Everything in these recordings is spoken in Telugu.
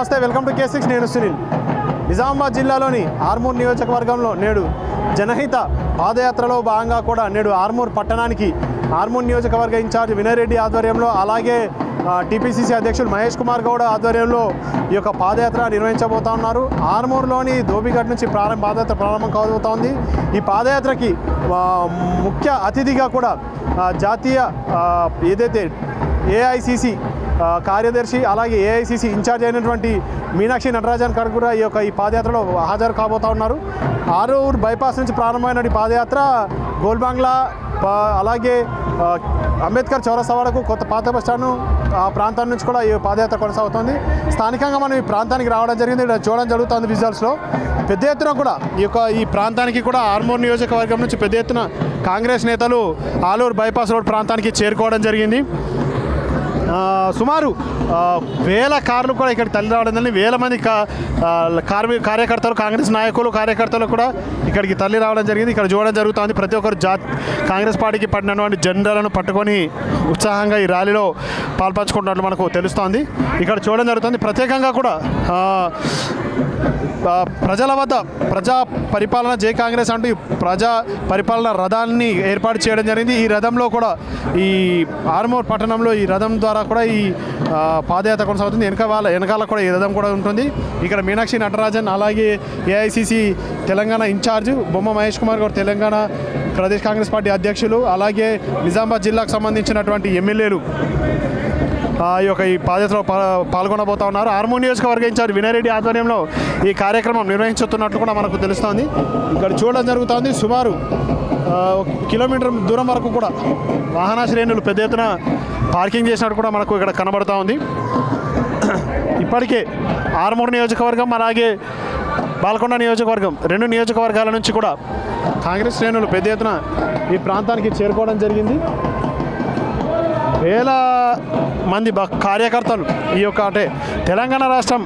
నమస్తే వెల్కమ్ టు కే సిక్స్ నేను సునీల్. నిజామాబాద్ జిల్లాలోని ఆర్మూర్ నియోజకవర్గంలో నేడు జనహిత పాదయాత్రలో భాగంగా కూడా నేడు ఆర్మూర్ పట్టణానికి ఆర్మూర్ నియోజకవర్గ ఇన్ఛార్జ్ వినయ్ రెడ్డి ఆధ్వర్యంలో అలాగే టీపీసీసీ అధ్యక్షులు మహేష్ కుమార్ గౌడ్ ఆధ్వర్యంలో ఈ యొక్క పాదయాత్ర నిర్వహించబోతా ఉన్నారు. ఆర్మూర్లోని ధోబిఘట్ నుంచి ప్రారంభ పాదయాత్ర ప్రారంభం కాబోతోంది. ఈ పాదయాత్రకి ముఖ్య అతిథిగా కూడా జాతీయ ఏదైతే ఏఐసిసి కార్యదర్శి అలాగే ఏఐసిసి ఇన్ఛార్జ్ అయినటువంటి మీనాక్షి నటరాజన్ గారు కూడా ఈ యొక్క ఈ పాదయాత్రలో హాజరు కాబోతా ఉన్నారు. ఆరూరు బైపాస్ నుంచి ప్రారంభమైన ఈ పాదయాత్ర గోల్బాంగ్లా అలాగే అంబేద్కర్ చౌరస్తా వరకు కొత్త పాత బస్ స్టాండ్ ఆ ప్రాంతం నుంచి కూడా ఈ పాదయాత్ర కొనసాగుతుంది. స్థానికంగా మనం ఈ ప్రాంతానికి రావడం జరిగింది. ఇక్కడ చూడడం జరుగుతుంది విజువల్స్లో. పెద్ద ఎత్తున కూడా ఈ యొక్క ఈ ప్రాంతానికి కూడా ఆర్మూర్ నియోజకవర్గం నుంచి పెద్ద ఎత్తున కాంగ్రెస్ నేతలు ఆలూరు బైపాస్ రోడ్ ప్రాంతానికి చేరుకోవడం జరిగింది. సుమారు వేల కార్లు కూడా ఇక్కడ తల్లి రావడం జరిగింది. వేల మంది కా- కార్మి కార్యకర్తలు కాంగ్రెస్ నాయకులు కార్యకర్తలు కూడా ఇక్కడికి తల్లి రావడం జరిగింది. ఇక్కడ చూడడం జరుగుతుంది. ప్రతి ఒక్కరు జా కాంగ్రెస్ పార్టీకి పడినటువంటి జెండాలను పట్టుకొని ఉత్సాహంగా ఈ ర్యాలీలో పాల్పంచుకుంటున్నట్లు మనకు తెలుస్తోంది. ఇక్కడ చూడడం జరుగుతుంది. ప్రత్యేకంగా కూడా ప్రజల వద్ద ప్రజా పరిపాలన జై కాంగ్రెస్ అంటూ ఈ ప్రజా పరిపాలన రథాన్ని ఏర్పాటు చేయడం జరిగింది. ఈ రథంలో కూడా ఈ ఆర్మూర్ పట్టణంలో ఈ రథం ద్వారా కూడా ఈ పాదయాత్ర కొనసాగుతుంది. వెనక వాళ్ళ వెనకాల కూడా ఈ రథం కూడా ఉంటుంది. ఇక్కడ మీనాక్షి నటరాజన్ అలాగే ఏఐసిసి తెలంగాణ ఇన్ఛార్జ్ బొమ్మ మహేష్ కుమార్ గారు తెలంగాణ ప్రదేశ్ కాంగ్రెస్ పార్టీ అధ్యక్షులు అలాగే నిజామాబాద్ జిల్లాకు సంబంధించినటువంటి ఎమ్మెల్యేలు ఈ యొక్క ఈ పాదయాత్రలో పాల్గొనబోతా ఉన్నారు. ఆర్మూర్ నియోజకవర్గ ఇన్ఛార్జ్ వినయరెడ్డి ఆధ్వర్యంలో ఈ కార్యక్రమం నిర్వహించుతున్నట్లు కూడా మనకు తెలుస్తోంది. ఇక్కడ చూడడం జరుగుతోంది. సుమారు ఒక కిలోమీటర్ దూరం వరకు కూడా వాహన శ్రేణులు పెద్ద ఎత్తున పార్కింగ్ చేసినట్టు కూడా మనకు ఇక్కడ కనబడతా ఉంది. ఇప్పటికే ఆర్మూర్ నియోజకవర్గం అలాగే బాల్కొండ నియోజకవర్గం రెండు నియోజకవర్గాల నుంచి కూడా కాంగ్రెస్ శ్రేణులు పెద్ద ఎత్తున ఈ ప్రాంతానికి చేరుకోవడం జరిగింది. వేల మంది బ కార్యకర్తలు ఈ యొక్క అంటే తెలంగాణ రాష్ట్రం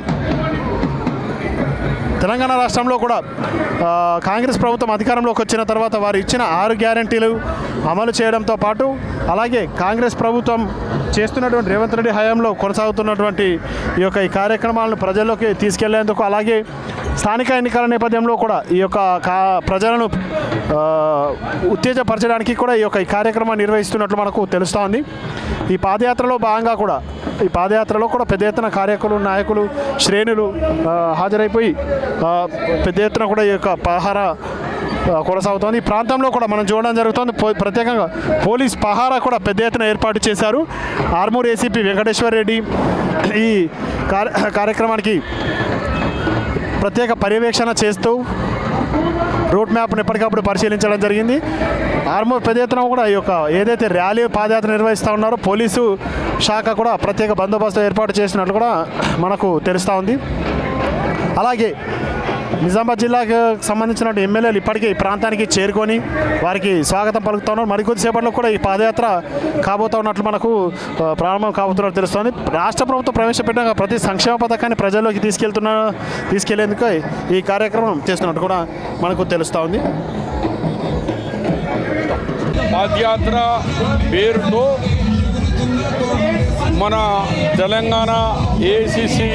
తెలంగాణ రాష్ట్రంలో కూడా కాంగ్రెస్ ప్రభుత్వం అధికారంలోకి వచ్చిన తర్వాత వారు ఇచ్చిన ఆరు గ్యారంటీలు అమలు చేయడంతో పాటు అలాగే కాంగ్రెస్ ప్రభుత్వం చేస్తున్నటువంటి రేవంత్ రెడ్డి హయాంలో కొనసాగుతున్నటువంటి ఈ యొక్క ఈ కార్యక్రమాలను ప్రజల్లోకి తీసుకెళ్ళేందుకు అలాగే స్థానిక ఎన్నికల నేపథ్యంలో కూడా ఈ యొక్క కా ప్రజలను ఉత్తేజపరచడానికి కూడా ఈ యొక్క ఈ కార్యక్రమాన్ని నిర్వహిస్తున్నట్లు మనకు తెలుస్తోంది ఈ పాదయాత్రలో భాగంగా కూడా ఈ పాదయాత్రలో కూడా పెద్ద ఎత్తున కార్యకులు నాయకులు శ్రేణులు హాజరైపోయి పెద్ద ఎత్తున కూడా ఈ యొక్క పహార కొనసాగుతోంది. ఈ ప్రాంతంలో కూడా మనం చూడడం జరుగుతుంది. పో- ప్రత్యేకంగా పోలీస్ పహారా కూడా పెద్ద ఎత్తున ఏర్పాటు చేశారు. ఆర్మూర్ ఏసీపీ వెంకటేశ్వర్ రెడ్డి ఈ కార్య కార్యక్రమానికి ప్రత్యేక పర్యవేక్షణ చేస్తూ రూట్ మ్యాప్ను ఎప్పటికప్పుడు పరిశీలించడం జరిగింది. ఆర్మూర్ పెద్ద ఎత్తున కూడా ఈ యొక్క ఏదైతే ర్యాలీ పాదయాత్ర నిర్వహిస్తూ ఉన్నారో పోలీసు శాఖ కూడా ప్రత్యేక బందోబస్తు ఏర్పాటు చేసినట్లు కూడా మనకు తెలుస్తూ ఉంది. అలాగే నిజామాబాద్ జిల్లాకు సంబంధించిన ఎమ్మెల్యేలు ఇప్పటికే ఈ ప్రాంతానికి చేరుకొని వారికి స్వాగతం పలుకుతా ఉన్నారు మరికొద్దిసేపట్లో కూడా ఈ పాదయాత్ర కాబోతా ఉన్నట్లు మనకు ప్రారంభం కాబోతున్నట్టు తెలుస్తోంది. రాష్ట్ర ప్రభుత్వం ప్రవేశపెట్టిన ప్రతి సంక్షేమ పథకాన్ని ప్రజల్లోకి తీసుకెళ్తున్న తీసుకెళ్ళేందుకు ఈ కార్యక్రమం చేస్తున్నట్టు కూడా మనకు తెలుస్తూ ఉంది. పాదయాత్ర పేరుతో మన తెలంగాణ ఏసీసీ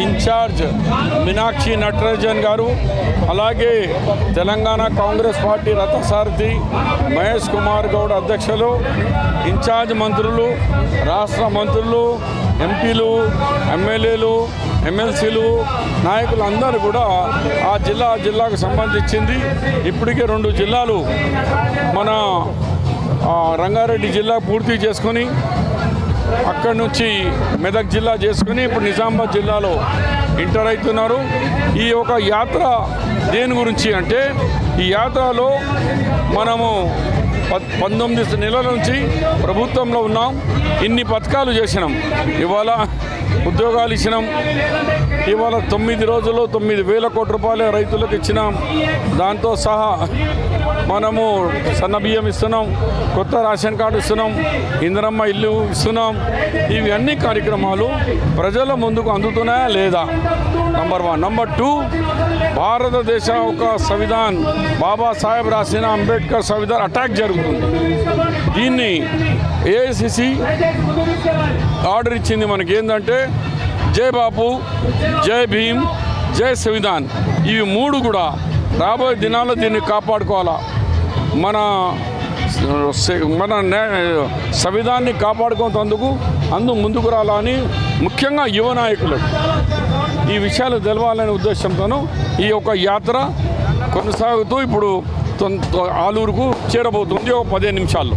ఇన్ఛార్జ్ మీనాక్షి నటరాజన్ గారు అలాగే తెలంగాణ కాంగ్రెస్ పార్టీ రథసారథి మహేష్ కుమార్ గౌడ్ అధ్యక్షులు ఇన్ఛార్జ్ మంత్రులు రాష్ట్ర మంత్రులు ఎంపీలు ఎమ్మెల్యేలు ఎమ్మెల్సీలు నాయకులు అందరూ కూడా ఆ జిల్లా జిల్లాకు సంబంధించింది. ఇప్పటికే రెండు జిల్లాలు మన రంగారెడ్డి జిల్లా పూర్తి చేసుకొని అక్కడి నుంచి మెదక్ జిల్లా చేసుకుని ఇప్పుడు నిజామాబాద్ జిల్లాలో ఎంటర్ అవుతున్నారు. ఈ ఒక యాత్ర దేని గురించి అంటే ఈ యాత్రలో మనము పంతొమ్మిది నెలల నుంచి ప్రభుత్వంలో ఉన్నాం. ఇన్ని పథకాలు చేసినాం. ఇవాళ ఉద్యోగాలు ఇచ్చినాం. ఇవాళ తొమ్మిది రోజుల్లో తొమ్మిది వేల కోట్ల రూపాయలు రైతులకు ఇచ్చినాం. దాంతో సహా మనము సన్న బియ్యం ఇస్తున్నాం కొత్త రేషన్ కార్డు ఇస్తున్నాం ఇందిరమ్మ ఇల్లు ఇస్తున్నాం. ఇవి అన్ని కార్యక్రమాలు ప్రజల ముందుకు అందుతున్నాయా లేదా? నంబర్ వన్ నంబర్ టూ భారతదేశ ఒక సంవిధాన్ బాబాసాహెబ్ రాసిన అంబేద్కర్ సంవిధాన్ అటాక్ జరుగుతుంది. దీన్ని ఏఐసిసి ఆర్డర్ ఇచ్చింది మనకి ఏంటంటే జై బాపు జై భీమ్ జై సంవిధాన్. ఇవి మూడు కూడా రాబోయే దినాల్లో దీన్ని కాపాడుకోవాలా? మన స- మన నే- సంవిధాన్ని కాపాడుకున్నందుకు అందు ముందుకు రాలని ముఖ్యంగా యువ నాయకులు. ఈ విషయాలు తెలవాలనే ఉద్దేశంతోనూ ఈ యొక్క యాత్ర కొనసాగుతూ ఇప్పుడు తొం- ఆలూరుకు చేరబోతుంది. ఒక పదిహేను నిమిషాల్లో.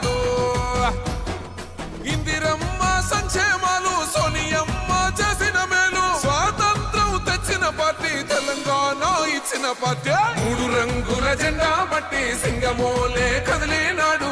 వచ్చిన ఇచ్చిన మూడు రంగుల జెండా బట్టి సింగమోలే కదిలినాడు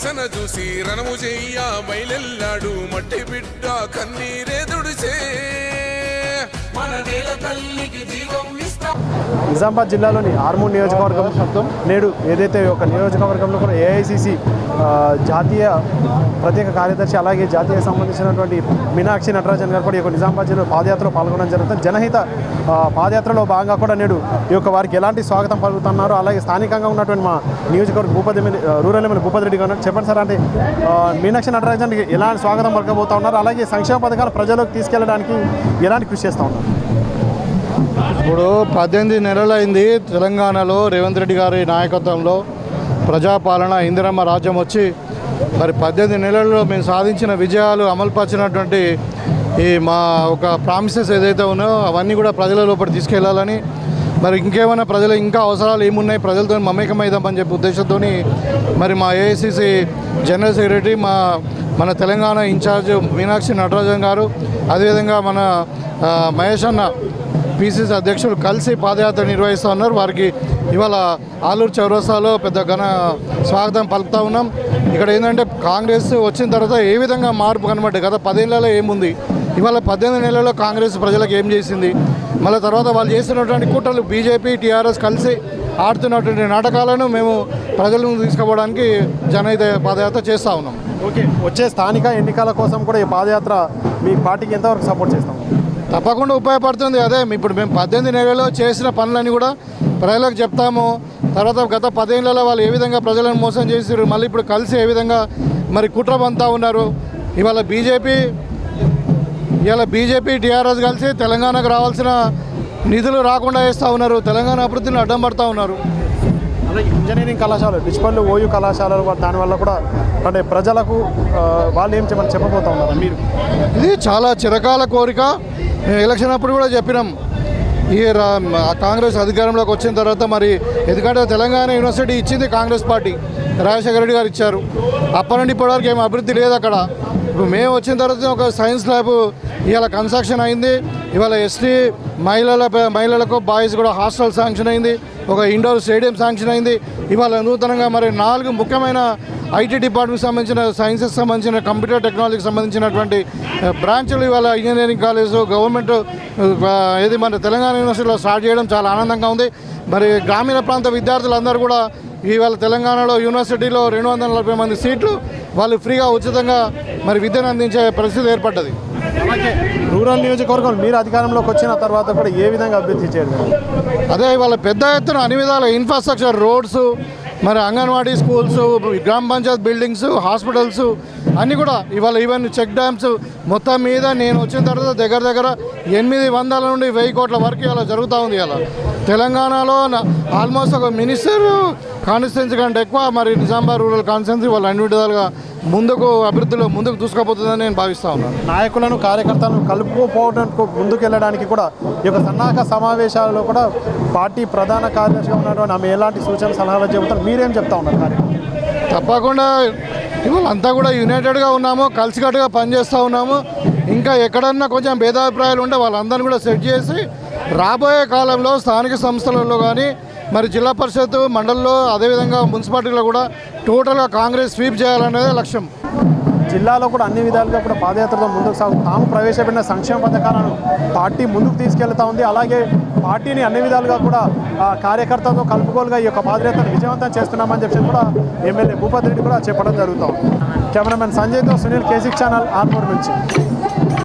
సంఘర్షణ చూసి రణము చెయ్య బయలెల్లాడు మట్టి బిడ్డ కన్నీరే దుడిచే మన నేల తల్లికి జీవం నిజామాబాద్ జిల్లాలోని ఆర్మూర్ నియోజకవర్గం నేడు ఏదైతే ఒక నియోజకవర్గంలో కూడా ఏఐసిసి జాతీయ ప్రత్యేక కార్యదర్శి అలాగే జాతీయ సంబంధించినటువంటి మీనాక్షి నటరాజన్ గారు కూడా ఈ యొక్క నిజామాబాద్ జిల్లా పాదయాత్రలో పాల్గొనడం జరుగుతుంది. జనహిత పాదయాత్రలో భాగంగా కూడా నేడు ఈ యొక్క వారికి ఎలాంటి స్వాగతం పలుకుతున్నారు? అలాగే స్థానికంగా ఉన్నటువంటి మా నియోజకవర్గ భూపతి రూరల్ ఎమ్మెల్యే భూపతి రెడ్డి గారు చెప్పండి సార్ అంటే మీనాక్షి నటరాజన్కి ఎలాంటి స్వాగతం పలకబోతా ఉన్నారు? అలాగే సంక్షేమ పథకాలు ప్రజలకు తీసుకెళ్ళడానికి ఎలాంటి కృషి చేస్తూ ఉన్నారు? ఇప్పుడు పద్దెనిమిది నెలలైంది తెలంగాణలో రేవంత్ రెడ్డి గారి నాయకత్వంలో ప్రజాపాలన ఇందిరమ్మ రాజ్యం వచ్చి మరి పద్దెనిమిది నెలల్లో మేము సాధించిన విజయాలు అమలుపరిచినటువంటి ఈ మా ఒక ప్రామిసెస్ ఏదైతే ఉన్నాయో అవన్నీ కూడా ప్రజల లోపల తీసుకెళ్ళాలని మరి ఇంకేమైనా ప్రజలు ఇంకా అవసరాలు ఏమున్నాయి ప్రజలతో మమేకమైదామని చెప్పి ఉద్దేశంతో మరి మా ఏఐసిసి జనరల్ సెక్రటరీ మా మన తెలంగాణ ఇన్ఛార్జ్ మీనాక్షి నటరాజన్ గారు అదేవిధంగా మన మహేష్ అన్న పిసిసి అధ్యక్షులు కలిసి పాదయాత్ర నిర్వహిస్తూ ఉన్నారు. వారికి ఇవాళ ఆలూరు చౌరస్తాలో పెద్ద ఘన స్వాగతం పలుకుతా ఉన్నాం. ఇక్కడ ఏంటంటే కాంగ్రెస్ వచ్చిన తర్వాత ఏ విధంగా మార్పు కనబడ్డాయి? గత పదేళ్ళలో ఏముంది? ఇవాళ పద్దెనిమిది నెలల్లో కాంగ్రెస్ ప్రజలకు ఏం చేసింది? మళ్ళీ తర్వాత వాళ్ళు చేస్తున్నటువంటి కూటలు బీజేపీ టీఆర్ఎస్ కలిసి ఆడుతున్నటువంటి నాటకాలను మేము ప్రజల ముందు తీసుకుపోవడానికి జనహిత పాదయాత్ర చేస్తూ ఉన్నాం. ఓకే వచ్చే స్థానిక ఎన్నికల కోసం కూడా ఈ పాదయాత్ర మీ పార్టీకి ఎంతవరకు సపోర్ట్ చేస్తాం? తప్పకుండా ఉపయోగపడుతుంది. అదే ఇప్పుడు మేము పద్దెనిమిది నెలల్లో చేసిన పనులన్నీ కూడా ప్రజలకు చెప్తాము. తర్వాత గత పదేళ్ళలో వాళ్ళు ఏ విధంగా ప్రజలను మోసం చేసారు మళ్ళీ ఇప్పుడు కలిసి ఏ విధంగా మరి కుట్ర పంతా ఉన్నారు. ఇవాళ బీజేపీ ఇవాళ బీజేపీ టీఆర్ఎస్ కలిసి తెలంగాణకు రావాల్సిన నిధులు రాకుండా వేస్తూ ఉన్నారు. తెలంగాణ అభివృద్ధిని అడ్డం పడతా ఉన్నారు. అలాగే ఇంజనీరింగ్ కళాశాలలు డిస్పల్లి ఓయూ కళాశాలలు దానివల్ల కూడా అంటే ప్రజలకు వాళ్ళు ఏం చెప్పని చెప్పబోతా ఉన్నారు మీరు? ఇది చాలా చిరకాల కోరిక. ఎలక్షన్ అప్పుడు కూడా చెప్పినాం. ఈ రా- ఆ కాంగ్రెస్ అధికారంలోకి వచ్చిన తర్వాత మరి ఎందుకంటే తెలంగాణ యూనివర్సిటీ ఇచ్చింది కాంగ్రెస్ పార్టీ. రాజశేఖర రెడ్డి గారు ఇచ్చారు. అప్పటి నుండి ఇప్పటివరకు ఏం అభివృద్ధి లేదు అక్కడ. ఇప్పుడు మేము వచ్చిన తర్వాత ఒక సైన్స్ ల్యాబ్ ఇవాళ కన్స్ట్రక్షన్ అయింది. ఇవాళ ఎస్టీ మహిళల మహిళలకు బాయ్స్ కూడా హాస్టల్ శాంక్షన్ అయింది. ఒక ఇండోర్ స్టేడియం శాంక్షన్ అయింది. ఇవాళ నూతనంగా మరి నాలుగు ముఖ్యమైన ఐటీ డిపార్ట్మెంట్కి సంబంధించిన సైన్సెస్ సంబంధించిన కంప్యూటర్ టెక్నాలజీకి సంబంధించినటువంటి బ్రాంచులు ఇవాళ ఇంజనీరింగ్ కాలేజు గవర్నమెంట్ ఏది మన తెలంగాణ యూనివర్సిటీలో స్టార్ట్ చేయడం చాలా ఆనందంగా ఉంది. మరి గ్రామీణ ప్రాంత విద్యార్థులందరూ కూడా ఇవాళ తెలంగాణలో యూనివర్సిటీలో రెండు వందల నలభై మంది సీట్లు వాళ్ళు ఫ్రీగా ఉచితంగా మరి విద్యను అందించే పరిస్థితి ఏర్పడ్డది. అలాగే రూరల్ నియోజకవర్గం మీరు అధికారంలోకి వచ్చిన తర్వాత కూడా ఏ విధంగా అభివృద్ధి చేయడం? అదే ఇవాళ పెద్ద ఎత్తున అన్ని విధాల ఇన్ఫ్రాస్ట్రక్చర్ రోడ్స్ మరి అంగన్వాడీ స్కూల్స్ గ్రామ పంచాయత్ బిల్డింగ్స్ హాస్పిటల్స్ అన్నీ కూడా ఇవాళ ఈవెన్ చెక్ డ్యామ్స్ మొత్తం మీద నేను వచ్చిన తర్వాత దగ్గర దగ్గర ఎనిమిది వందల నుండి వెయ్యి కోట్ల వరకు ఇలా జరుగుతూ ఉంది ఇలా తెలంగాణలో ఆల్మోస్ట్ ఒక మినిస్టర్ కాన్స్టిట్యున్సీ కంటే ఎక్కువ మరి నిజామాబాద్ రూరల్ కాన్స్టిట్యున్సీ వాళ్ళు అన్ని విధాలుగా ముందుకు అభివృద్ధిలో ముందుకు దూసుకుపోతుందని నేను భావిస్తా ఉన్నాను. నాయకులను కార్యకర్తలను కలుపుకోపోవడానికి ముందుకు వెళ్ళడానికి కూడా ఈ యొక్క సన్నాహక సమావేశాలలో కూడా పార్టీ ప్రధాన కార్యదర్శిగా ఉన్నటువంటి ఆమె ఎలాంటి సూచన సలహాలు చెబుతారు? మీరేం చెప్తా ఉన్నారు? కార్యకర్తలు తప్పకుండా ఇవాళ అంతా కూడా యునైటెడ్గా ఉన్నాము కలిసికట్టుగా పనిచేస్తూ ఉన్నాము. ఇంకా ఎక్కడన్నా కొంచెం భేదాభిప్రాయాలు ఉంటే వాళ్ళందరినీ కూడా సెట్ చేసి రాబోయే కాలంలో స్థానిక సంస్థలలో కానీ మరి జిల్లా పరిషత్ మండలిలో అదేవిధంగా మున్సిపాలిటీలో కూడా టోటల్గా కాంగ్రెస్ స్వీప్ చేయాలనేదే లక్ష్యం. జిల్లాలో కూడా అన్ని విధాలుగా కూడా పాదయాత్రతో ముందుకు సాగు. తాము ప్రవేశపెట్టిన సంక్షేమ పథకాలను పార్టీ ముందుకు తీసుకెళ్తా ఉంది. అలాగే పార్టీని అన్ని విధాలుగా కూడా కార్యకర్తతో కలుపుకోలుగా ఈ యొక్క పాదయాత్రను విజయవంతం చేస్తున్నామని చెప్పి కూడా ఎమ్మెల్యే భూపతి రెడ్డి కూడా చెప్పడం జరుగుతాం కెమెరామెన్ సంజయ్తో సునీల్ కేసిక్ ఛానల్ ఆర్మూర్ నుంచి.